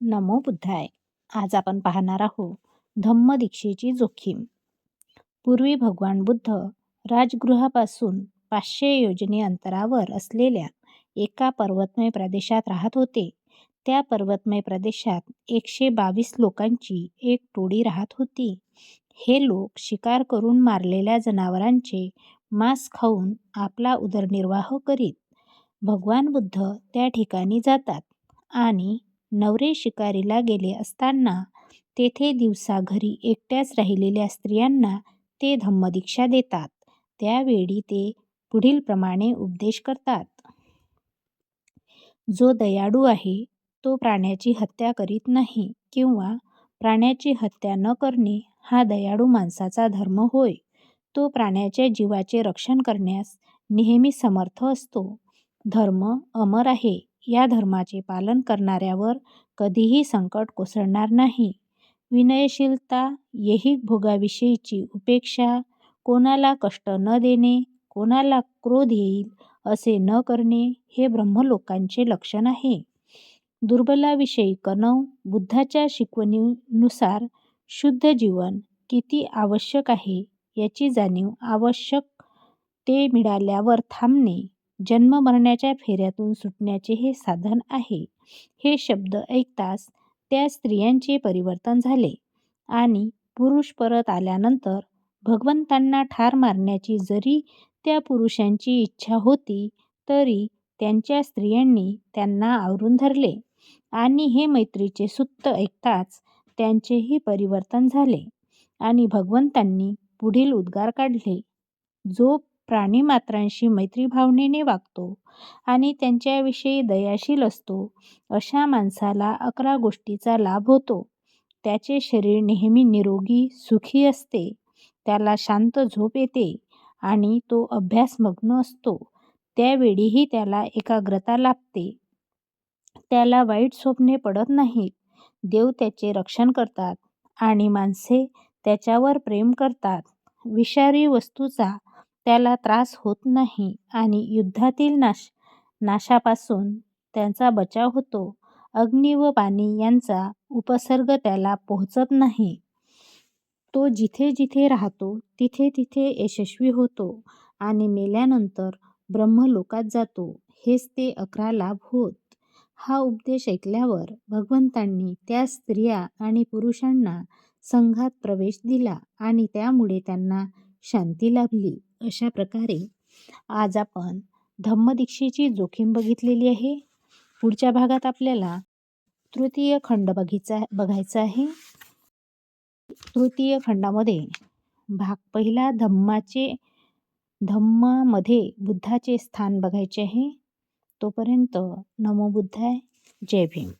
नमो बुद्धाय. आज आपण पाहणार आहोत धम्मदीक्षेची जोखीम. पूर्वी भगवान बुद्ध राजगृहापासून पाचशे योजने अंतरावर असलेल्या एका पर्वतमय प्रदेशात राहत होते. त्या पर्वतमय प्रदेशात एकशे बावीस लोकांची एक टोळी राहत होती. हे लोक शिकार करून मारलेल्या जनावरांचे मांस खाऊन आपला उदरनिर्वाह करीत भगवान बुद्ध त्या ठिकाणी जातात आणि नवरे शिकारीला गेले असताना तेथे दिवसा घरी एकट्याच राहिलेल्या स्त्रियांना ते धम्मदीक्षा देतात. त्यावेळी ते पुढीलप्रमाणे उपदेश करतात. जो दयाळू आहे तो प्राण्याची हत्या करीत नाही किंवा प्राण्याची हत्या न करणे हा दयाळू माणसाचा धर्म होय. तो प्राण्याच्या जीवाचे रक्षण करण्यास नेहमी समर्थ असतो. धर्म अमर आहे. या धर्माचे पालन करणाऱ्यावर कधीही संकट कोसळणार नाही. विनयशीलता ऐहिक भोगाविषयीची उपेक्षा कोणाला कष्ट न देणे कोणाला क्रोध येईल असे न करणे हे ब्रह्मलोकांचे लक्षण आहे. दुर्बलाविषयी कणव बुद्धाच्या शिकवणीनुसार शुद्ध जीवन किती आवश्यक आहे याची जाणीव आवश्यक ते मिळाल्यावर थांबणे. जन्म मरणाच्या फेऱ्यातून सुटण्याचे हे साधन आहे. हे शब्द ऐकताच त्या स्त्रियांचे परिवर्तन झाले आणि पुरुष परत आल्यानंतर भगवंतांना ठार मारण्याची जरी त्या पुरुषांची इच्छा होती तरी त्यांच्या स्त्रियांनी त्यांना आवरून धरले आणि हे मैत्रीचे सुत्त ऐकताच त्यांचेही परिवर्तन झाले आणि भगवंतांनी पुढील उद्गार काढले. जो प्राणीमात्रांशी मैत्रीभावनेने वागतो आणि त्यांच्याविषयी दयाशील असतो. अशा माणसाला अकरा गोष्टीचा लाभ होतो. त्याचे शरीर नेहमी निरोगी सुखी असते. त्याला शांत झोप येते आणि तो अभ्यासमग्न असतो. त्यावेळीही त्याला एकाग्रता लाभते. त्याला वाईट स्वप्ने पडत नाहीत. देव त्याचे रक्षण करतात आणि माणसे त्याच्यावर प्रेम करतात. विषारी वस्तूचा त्याला त्रास होत नाही आणि युद्धातील नाश नाशापासून त्यांचा बचाव होतो. अग्नी व पाणी यांचा उपसर्ग त्याला पोहोचत नाही. तो जिथे जिथे राहतो तिथे तिथे यशस्वी होतो आणि मेल्यानंतर ब्रह्मलोकात जातो. हेच ते अकरा लाभ होत. हा उपदेश ऐकल्यावर भगवंतांनी त्या स्त्रिया आणि पुरुषांना संघात प्रवेश दिला आणि त्यामुळे त्यांना शांती लाभली. अशा प्रकारे आज आपण धम्मदीक्षेची जोखीम बघितलेली आहे. पुढच्या भागात आपल्याला तृतीय खंड बघायचा बघायचा आहे. तृतीय खंडामध्ये भाग पहिला धम्माचे धम्मामध्ये बुद्धाचे स्थान बघायचे आहे. तोपर्यंत नमो बुद्धाय. जय भीम.